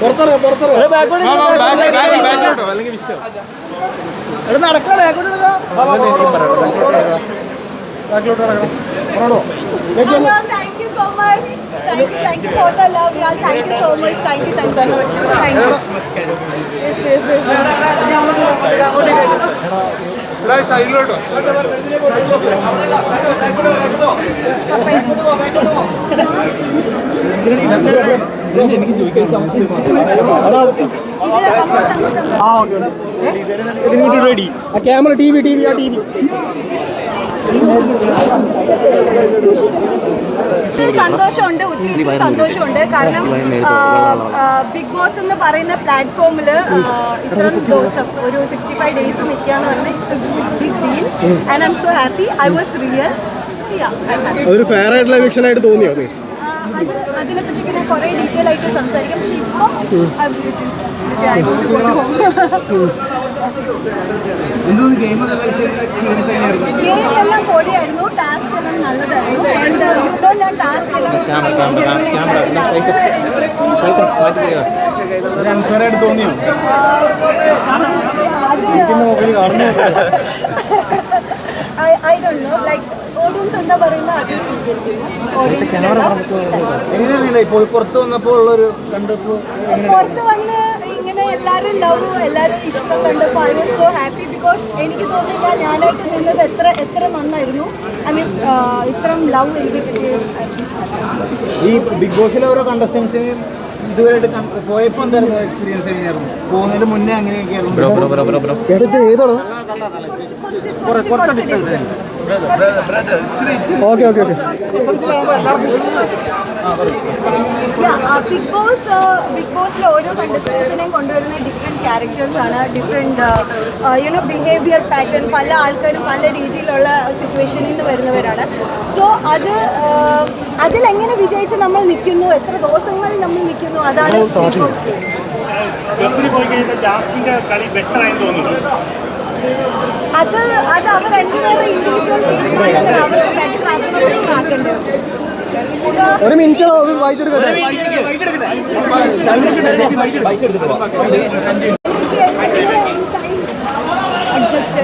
പുറത്തിറങ്ങ പുറത്തിറങ്ങ എടാ നടക്കണ ബാക്കിലോട്ട് ഇറങ്ങണം പറഞ്ഞോ Hello, thank you so much. Thank you, thank you for the love. Yeah, thank you so much. Thank you, thank you. Thank you. സൈഡിലോട്ടോ. ആ okay ഇതിന് ready ആ camera T V T V ആ T V സന്തോഷമുണ്ട് ഒത്തിരി ഒത്തിരി സന്തോഷമുണ്ട്. കാരണം big boss എന്ന് പറയുന്ന പ്ലാറ്റ്ഫോമിൽ ഇത്രയും ദിവസം ഒരു സിക്സ്റ്റി ഫൈവ് ഡേയ്സ് നിൽക്കുക എന്ന് പറഞ്ഞാൽ it's big deal and I'm so happy I was real അതൊരു ഫെയർ ആയിട്ടുള്ള എവിക്ഷൻ ആയിട്ട് തോന്നിയോ അത്? അത് അതിനെപ്പറ്റി ഞാൻ കുറേ ഡീറ്റെയിൽ ആയിട്ട് സംസാരിക്കാം. പക്ഷേ ഇപ്പോൾ ഗെയിം എല്ലാം പൊടിയായിരുന്നു തോന്നിയോ I don't know like audience എന്താ പറയുന്നത് അത് എങ്ങനെയാണ് ഇപ്പോൾ പുറത്ത് വന്നപ്പോൾ ഉള്ളൊരു കണ്ടപ്പോൾ പുറത്ത് വന്ന് ഇങ്ങനെ എല്ലാവരും ലവ് എല്ലാവരും ഇഷ്ടം കണ്ടപ്പോൾ I was so happy because എനിക്ക് തോന്നില്ല ഞാനായിട്ട് നിന്നത് എത്ര എത്ര നന്നായിരുന്നു. ഐ മീൻ ഇത്രയും ലവ് എനിക്ക് ഈ ബിഗ് ബോസിലെ ഓരോ കണ്ടസ്റ്റൻസിന് ഇതുവരെയായിട്ട് കണ്ട- പോയപ്പോ എന്തായിരുന്നു എക്സ്പീരിയൻസ് എങ്ങനെയായിരുന്നു? പോകുന്നതിന് മുന്നേ അങ്ങനെയൊക്കെയായിരുന്നു? ഏതാണ് കുറച്ച് കുറച്ച് distance. Okay okay okay big boss big ബോസിൽ ഓരോ കണ്ടസ്റ്റൻസിനെയും കൊണ്ടുവരുന്ന ഡിഫറെന്റ് ക്യാരക്ടേഴ്സ് ആണ് different you know behaviour pattern പല ആൾക്കാരും പല രീതിയിലുള്ള സിറ്റുവേഷനിൽ നിന്ന് വരുന്നവരാണ്. സോ അത് uh, അതിലെങ്ങനെ വിജയിച്ച് നമ്മൾ നിൽക്കുന്നു എത്ര ദിവസങ്ങളിൽ നമ്മൾ നിൽക്കുന്നു അതാണ് ബിഗ് ബോസ് ഗെയിം അത് അത് അവർ രണ്ടുപേരുടെ ഇൻഡിവിജ്വൽ തീരുമാനങ്ങൾ ആക്കണം ആക്കേണ്ടത് ഒരു മിനിറ്റ് അഡ്ജസ്റ്റ്.